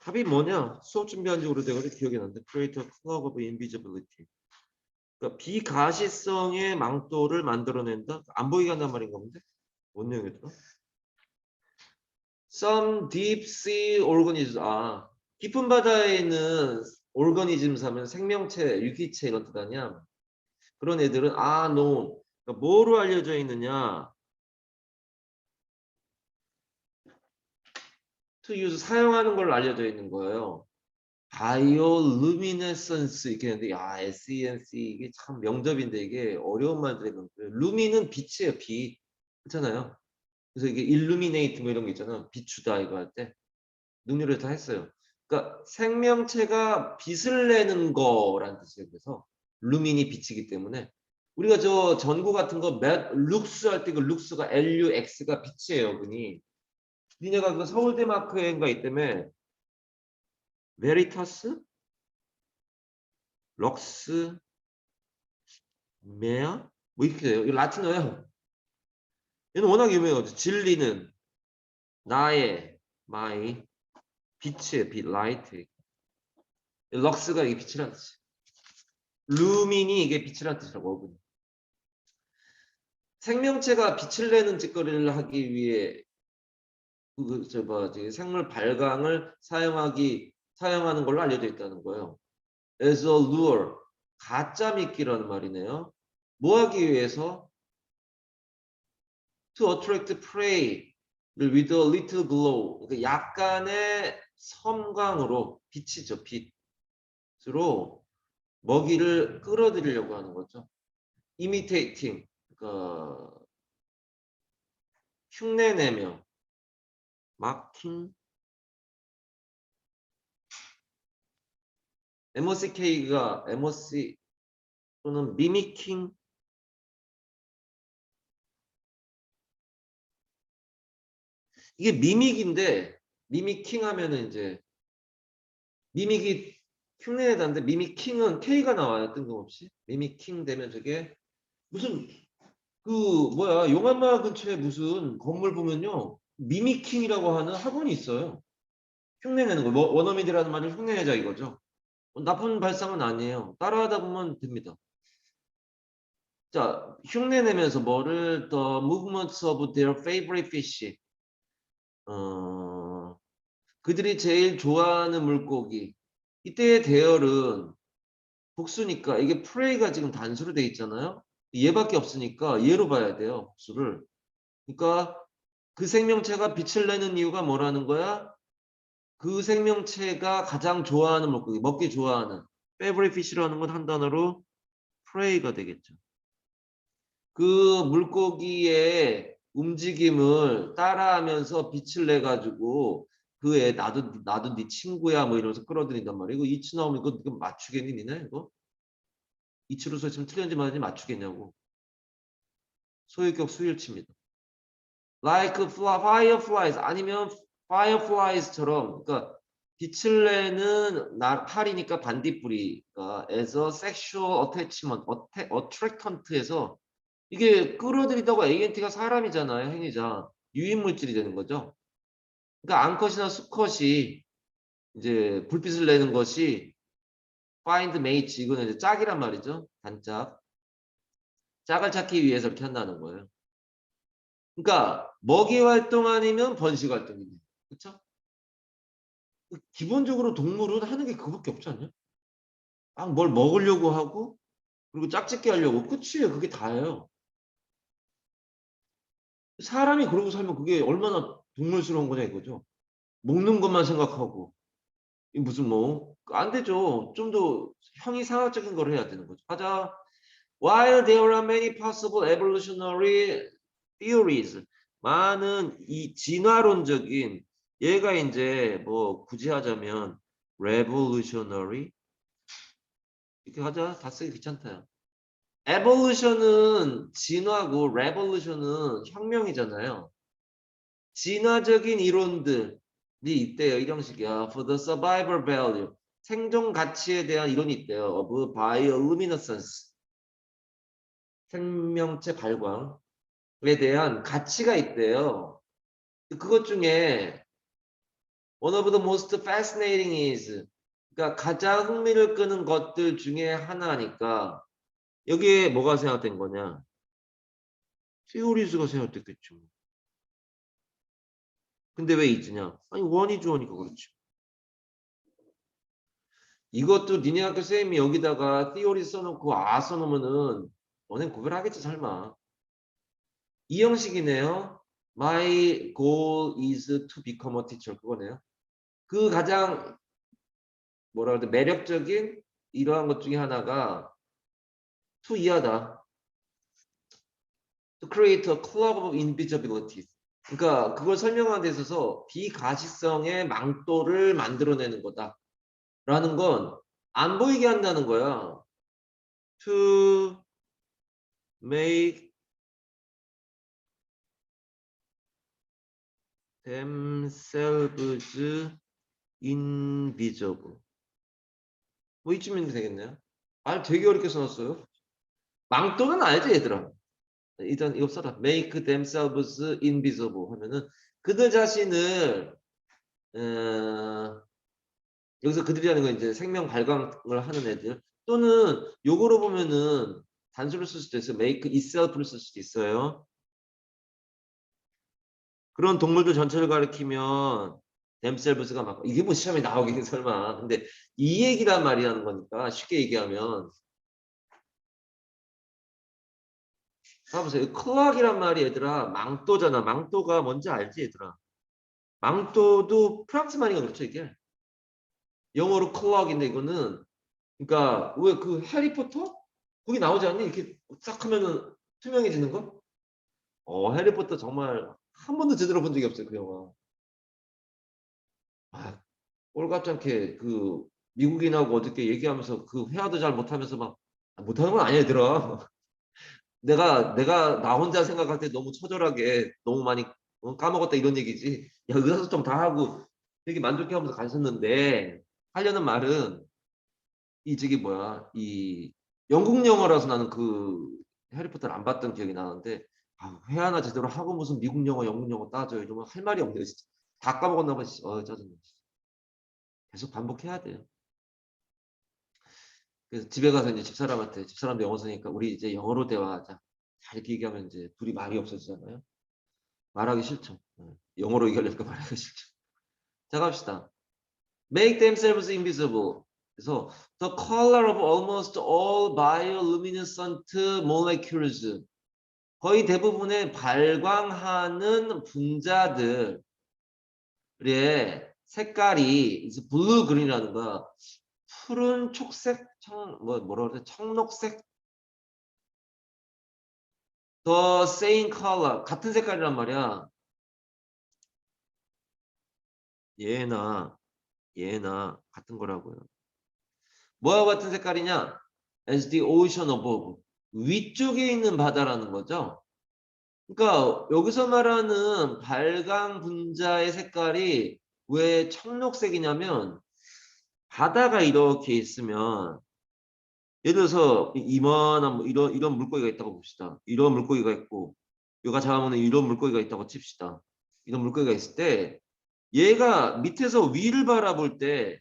답이 뭐냐? 수업 준비한 지 오래돼 가지고 기억이 나는데 Create a cloud of invisibility. 그러니까 비가시성의 망토를 만들어낸다. 안 보이게 한단 말인가 본데? 뭔 내용이더라? Some deep sea organisms. 아, 깊은 바다에 있는 organisms 하면 생명체, 유기체 이런 뜻 아니야? 그런 애들은 아, known. 그러니까 뭐로 알려져 있느냐? To use 사용하는 걸로 알려져 있는 거예요. 바이올루미네선스 이렇게 했는데 야 SENC 이게 참 명접인데 이게 어려운 말들이 많고요. 루미는 빛이에요 빛 그렇잖아요. 그래서 이게 일루미네이트 뭐 이런 거 있잖아 비추다 이거 할 때 능률을 다 했어요. 그러니까 생명체가 빛을 내는 거라는 뜻이에요. 그래서 루민이 빛이기 때문에 우리가 저 전구 같은 거 몇, 룩스 할 때 그 룩스가 LUX가 빛이에요, 그니. 니네가 그 서울대 마크인가 있다며 베리타스 럭스 메아 뭐 이렇게 돼요. 이거 라틴어예요. 얘는 워낙 유명하죠. 진리는 나의 마이 빛의 빛 라이트 럭스가 이게 빛이라는 뜻이에요. 루민이 이게 빛이라는 뜻이라고 어근이. 생명체가 빛을 내는 짓거리를 하기 위해 그저 뭐지 생물 발광을 사용하기 사용하는 걸로 알려져 있다는 거예요. as a lure 가짜 미끼라는 말이네요. 뭐 하기 위해서 to attract prey with a little glow 그러니까 약간의 섬광으로 빛이죠 빛으로 먹이를 끌어들이려고 하는 거죠. imitating 그러니까 흉내내며 마킹 MOCK가 MOC 또는 미미킹 이게 미믹인데 미미킹 하면은 이제 미믹이 흉내내다는데 미미킹은 K가 나와요 뜬금없이. 미미킹 되면 저게 무슨 그 뭐야 용암마 근처에 무슨 건물 보면요 미미킹이라고 하는 학원이 있어요. 흉내내는 거. 뭐, 원어민이라는 말을 흉내내자 이거죠. 나쁜 발상은 아니에요. 따라하다 보면 됩니다. 자, 흉내내면서 뭐를 the movements of their favorite fish. 어, 그들이 제일 좋아하는 물고기. 이때의 대열은 복수니까 이게 프레이가 지금 단수로 돼 있잖아요. 얘밖에 없으니까 얘로 봐야 돼요. 복수를. 그러니까 그 생명체가 빛을 내는 이유가 뭐라는 거야? 그 생명체가 가장 좋아하는 물고기, 먹기 좋아하는 favorite fish라는 건 한 단어로 prey가 되겠죠. 그 물고기의 움직임을 따라하면서 빛을 내 가지고 그 애 나도 나도 네 친구야 뭐 이러면서 끌어들인단 말이야. 이거 이치 나오면 이거, 이거 맞추겠니 니네 이거? 이치로서 지금 틀렸는지 맞는지 맞추겠냐고. 소유격 수일치입니다. Like fireflies 아니면 fireflies처럼 그러니까 빛을 내는 나 팔이니까 반딧불이가 as a sexual attachment, attractant에서 이게 끌어들인다고 ANT가 사람이잖아요 행위자 유인 물질이 되는 거죠. 그러니까 암컷이나 수컷이 이제 불빛을 내는 것이 find mates 이거는 이제 짝이란 말이죠 단짝 짝을 찾기 위해서 이렇게 한다는 거예요. 그러니까 먹이 활동 아니면 번식 활동이네. 그렇죠? 기본적으로 동물은 하는 게 그밖에 없지 않냐? 아, 뭘 먹으려고 하고 그리고 짝짓기 하려고 끝이에요. 그게 다예요. 사람이 그러고 살면 그게 얼마나 동물스러운 거냐 이거죠. 먹는 것만 생각하고 이 무슨 뭐 안 되죠. 좀 더 형이상학적인 걸 해야 되는 거죠. 가자. While there are many possible evolutionary theories 많은 이 진화론적인 얘가 이제 뭐 굳이 하자면 revolutionary 이렇게 하자 다 쓰기 귀찮다요. evolution은 진화고 revolution은 혁명이잖아요. 진화적인 이론들이 있대요. 이 형식이야. For the survival value 생존 가치에 대한 이론이 있대요. of bioluminescence 생명체 발광 에 대한 가치가 있대요. 그것 중에 one of the most fascinating is 그러니까 가장 흥미를 끄는 것들 중에 하나니까 여기에 뭐가 생각된 거냐? theories가 생각됐겠죠. 근데 왜 있느냐? 아니 원이 주어니까 그렇지. 이것도 니네 학교 쌤이 여기다가 theory 써놓고 아 써놓으면은 너넨 구별하겠지 설마. 이 형식이네요. My goal is to become a teacher 그거네요. 그 가장 뭐라 그래 매력적인 이러한 것 중에 하나가 to 이하다. To create a club of invisibility. 그러니까 그걸 설명하는 데 있어서 비가시성의 망토를 만들어내는 거다. 라는 건 안 보이게 한다는 거야. To make themselves invisible. 뭐 이쯤이면 되겠네요. 아, 되게 어렵게 써놨어요. 망토는 알지 얘들아. 일단 이거 써라. Make themselves invisible 하면은 그들 자신을 어, 여기서 그들이라는 건 이제 생명 발광을 하는 애들 또는 요거로 보면은 단수를 쓸 수도 있어요. make itself를 쓸 수도 있어요. 그런 동물들 전체를 가리키면 themselves가 막 이게 뭐 시험에 나오긴 설마. 근데 이 얘기란 말이 하는 거니까 쉽게 얘기하면 봐보세요. 클락이란 말이 얘들아 망토잖아. 망토가 뭔지 알지 얘들아. 망토도 프랑스 말인가 그렇죠 이게. 영어로 클락인데 이거는 그러니까 왜 그 해리포터 거기 나오지 않니? 이렇게 싹 하면은 투명해지는 거? 어 해리포터 정말 한 번도 제대로 본 적이 없어요 그 영화. 아, 않게 그 미국인하고 어떻게 얘기하면서 그 회화도 잘 못하면서 막 아, 못하는 건 아니야 얘들아. 내가 내가 나 혼자 생각할 때 너무 처절하게 너무 많이 어, 까먹었다 이런 얘기지. 야 의사소통 다 하고 되게 만족해하면서 가셨는데 하려는 말은 이 저기 뭐야 이 영국 영어라서 나는 그 해리포터를 안 봤던 기억이 나는데 아, 회 하나 제대로 하고 무슨 미국 영어 영국 영어 따져요 이러면 할 말이 없네요 진짜 다 까먹었나 봐 씨. 어 짜증나 계속 반복해야 돼요. 그래서 집에 가서 이제 집사람한테 집사람도 영어 쓰니까 우리 이제 영어로 대화하자. 잘 이렇게 얘기하면 이제 둘이 말이 없어지잖아요. 말하기 싫죠. 어, 영어로 얘기하려니까 말하기 싫죠. 자 갑시다. Make themselves invisible. 그래서 the color of almost all bioluminescent molecules. 거의 대부분의 발광하는 분자들의 색깔이 is blue green이라는 거야. 푸른 촉색, 청, 뭐 뭐라 그래? 청록색. the same color 같은 색깔이란 말이야. 얘나 얘나 같은 거라고요. 뭐와 같은 색깔이냐? as the ocean above. 위쪽에 있는 바다라는 거죠. 그러니까 여기서 말하는 발광 분자의 색깔이 왜 청록색이냐면 바다가 이렇게 있으면 예를 들어서 이- 이만한 뭐 이런 이런 물고기가 있다고 봅시다. 이런 물고기가 있고 여기가 잡으면 이런 물고기가 있다고 칩시다. 이런 물고기가 있을 때 얘가 밑에서 위를 바라볼 때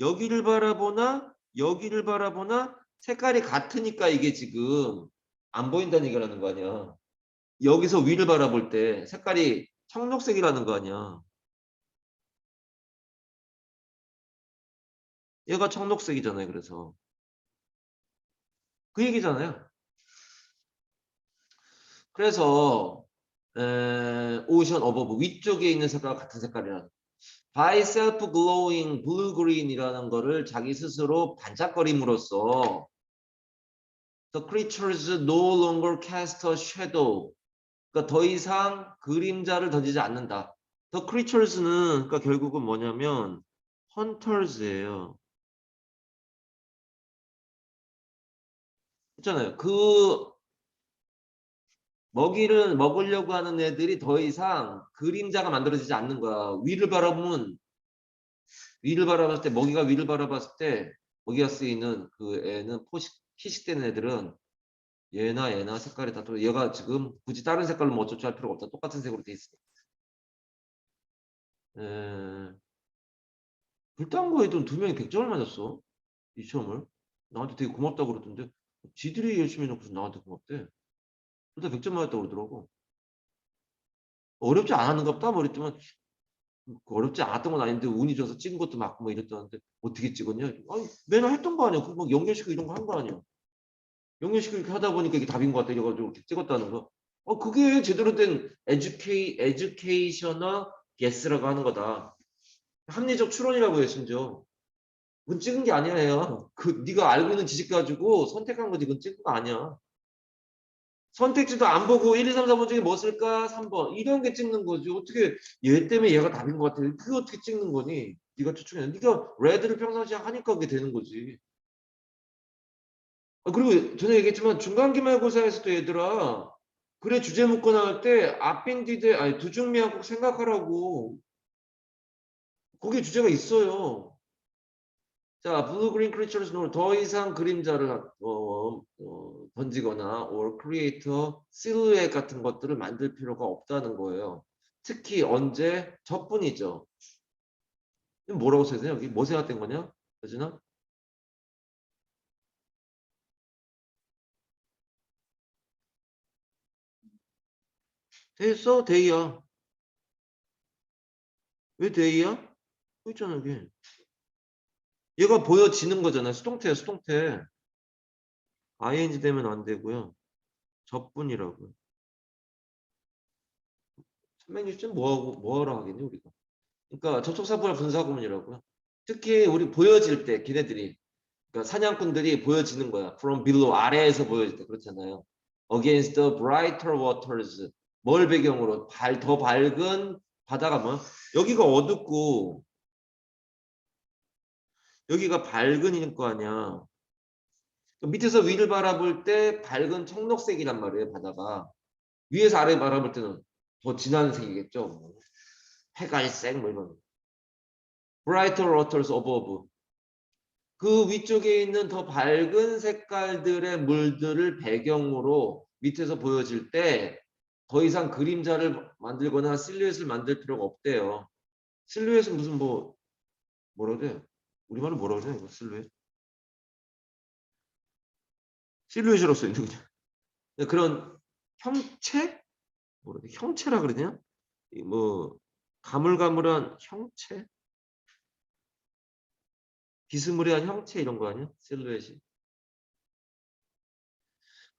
여기를 바라보나 여기를 바라보나 색깔이 같으니까 이게 지금 안 보인다는 얘기라는 거 아니야. 여기서 위를 바라볼 때 색깔이 청록색이라는 거 아니야. 얘가 청록색이잖아요. 그래서 그 얘기잖아요. 그래서 에, 오션 어버브 위쪽에 있는 색깔과 같은 색깔이라는 by self glowing blue green이라는 거를 자기 스스로 반짝거림으로써 the creatures no longer cast a shadow 그러니까 더 이상 그림자를 던지지 않는다. the creatures는 그러니까 결국은 뭐냐면 hunters예요. 있잖아요. 그 먹이를 먹으려고 하는 애들이 더 이상 그림자가 만들어지지 않는 거야. 위를 바라보면 위를 바라봤을 때 먹이가 위를 바라봤을 때 먹이가 쓰이는 그 애는 포식 피식되는 애들은 얘나 얘나 색깔이 다또 얘가 지금 굳이 다른 색깔로 뭐 어쩌고 할 필요가 없다. 똑같은 색으로 돼 있어. 에... 불당고에도 두 명이 100점을 맞았어. 이 시험을. 나한테 되게 고맙다고 그러던데 지들이 열심히 해놓고서 나한테 고맙대. 둘다 100점 맞았다고 그러더라고. 어렵지 않았는가 보다 모르겠지만 어렵지 않았던 건 아닌데 운이 좋아서 찍은 것도 맞고 뭐 이랬다는데 어떻게 찍었냐? 아니 맨날 했던 거 아니야. 그뭐 연결시키고 이런 거 한 거 아니야. 연결시키고 이렇게 하다 보니까 이게 답인 것 같다 이래가지고 이렇게 찍었다는 거. 어 그게 제대로 된 에듀케이 에듀케이셔널 게스라고 하는 거다. 합리적 추론이라고 해 심지어. 그건 찍은 게 얘야. 그 네가 알고 있는 지식 가지고 선택한 거지 그건 찍은 거 아니야. 선택지도 안 보고 1, 2, 3, 4번 중에 뭐 쓸까? 3번. 이런 게 찍는 거지. 어떻게 얘 때문에 얘가 답인 것 같아. 그게 어떻게 찍는 거니? 네가 추측해. 네가 레드를 평상시에 하니까 그게 되는 거지. 아, 그리고 전에 얘기했지만 중간 기말고사에서도 얘들아 그래 주제 묶어 나올 때 앞빈디드 아니 두중미하고 꼭 생각하라고. 거기에 주제가 있어요. 자, blue green creatures no 더 이상 그림자를 어, 어, 던지거나 or create silhouette 같은 것들을 만들 필요가 없다는 거예요. 특히 언제 저뿐이죠. 뭐라고 써야 되냐? 여기 뭐 생각된 거냐? 여진아? 됐어, 데이야. 왜 데이야? 여기 있잖아, 여기. 얘가 보여지는 거잖아요. 수동태야, 수동태. ing 되면 안 되고요. 저뿐이라고요. 360점 뭐하고, 뭐하러 하겠니, 우리가. 그러니까 접촉사부나 분사구문이라고요. 특히 우리 보여질 때, 걔네들이. 그러니까 사냥꾼들이 보여지는 거야. from below, 아래에서 보여질 때. 그렇잖아요. against the brighter waters. 뭘 배경으로? 발, 더 밝은 바다가 뭐? 여기가 어둡고, 여기가 밝은일 거 아니야. 밑에서 위를 바라볼 때 밝은 청록색이란 말이에요, 바다가. 위에서 아래 바라볼 때는 더 진한 색이겠죠. 뭐. 해갈색 뭐 이런. brighter waters above. 그 위쪽에 있는 더 밝은 색깔들의 물들을 배경으로 밑에서 보여질 때 더 이상 그림자를 만들거나 실루엣을 만들 필요가 없대요. 실루엣은 무슨 뭐 뭐라 그래? 우리말로 뭐라고 그러냐 이거? 실루엣? 실루엣으로서 있는 그냥. 그런 형체? 뭐라 그래 형체라 그러냐? 이뭐 가물가물한 형체? 비스무리한 형체 이런 거 아니야? 실루엣이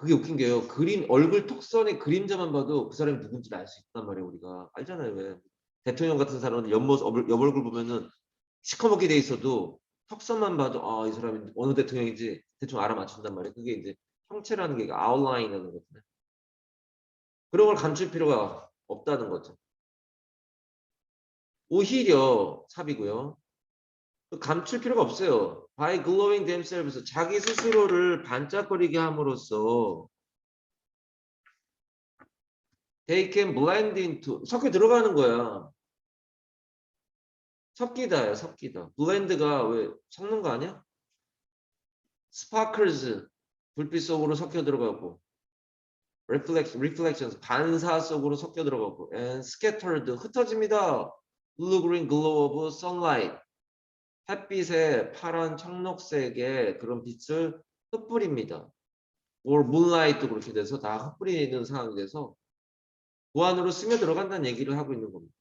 그게 웃긴 게요 그림 얼굴 턱선의 그림자만 봐도 그 사람이 누군지 알수 있단 말이에요 우리가 알잖아요 왜 대통령 같은 사람은 옆모습 옆얼굴 보면은 시커멓게 돼 있어도 턱선만 봐도 아 이 사람이 어느 대통령인지 대충 알아맞춘단 말이에요. 그게 이제 형체라는 게 아웃라인이라는 거거든요. 그런 걸 감출 필요가 없다는 거죠. 오히려 삽이고요. 감출 필요가 없어요. By glowing themselves 자기 스스로를 반짝거리게 함으로써 they can blend into 섞여 들어가는 거야. 섞이다야 섞이다. 블렌드가 왜 섞는 거 아니야? 스파클즈 불빛 속으로 섞여 들어가고 reflect, reflections 반사 속으로 섞여 들어가고 and scattered 흩어집니다. blue green glow of sunlight 햇빛의 파란 청록색의 그런 빛을 흩뿌립니다. or moonlight도 그렇게 돼서 다 흩뿌리는 상황이 돼서 그 안으로 스며 들어간다는 얘기를 하고 있는 겁니다.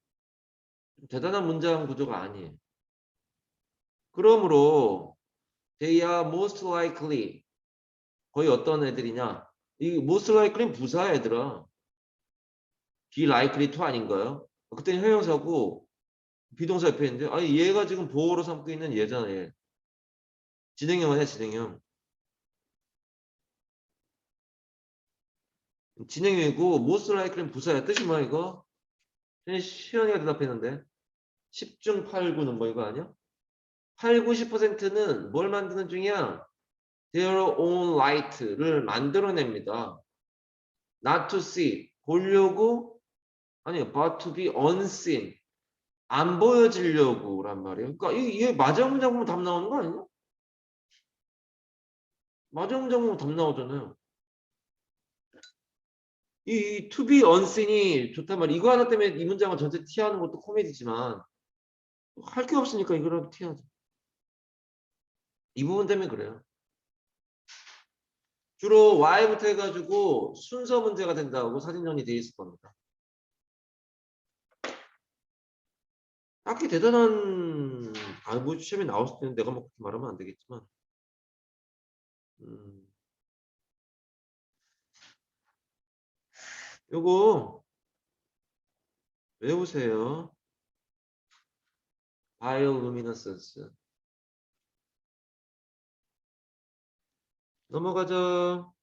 대단한 문장 구조가 아니에요. 그러므로 they are most likely 거의 어떤 애들이냐? 이 most likely는 부사 애들아. be likely to 아닌가요? 그때는 형용사고 비동사 옆에 있는데 아니 얘가 지금 보호로 삼고 있는 얘잖아 얘. 진행형 아니야 진행형. 진행형이고 most likely는 부사야. 뜻이 뭐야 이거? 시연이가 대답했는데 10중 8구는 뭐 이거 아니야? 8, 90%는 뭘 만드는 중이야? their own light를 만들어냅니다. not to see 보려고 아니요 but to be unseen 안 보여지려고란 말이에요. 그러니까 이게 맞아 문장 보면 답 나오는 거 아니냐? 맞아 문장 보면 답 나오잖아요. 이 to be unseen이 좋단 말이야. 이거 하나 때문에 이 문장을 전체 티하는 것도 코미디지만 할 게 없으니까 이거라도 티야죠. 이 부분 때문에 그래요. 주로 Y부터 해가지고 순서 문제가 된다고 사진 정리 되어 있을 겁니다. 딱히 대단한 아뭐 시험에 나왔을 때는 내가 뭐 그렇게 말하면 안 되겠지만 음. 요거 외우세요. 바이오루미너센스 넘어가죠.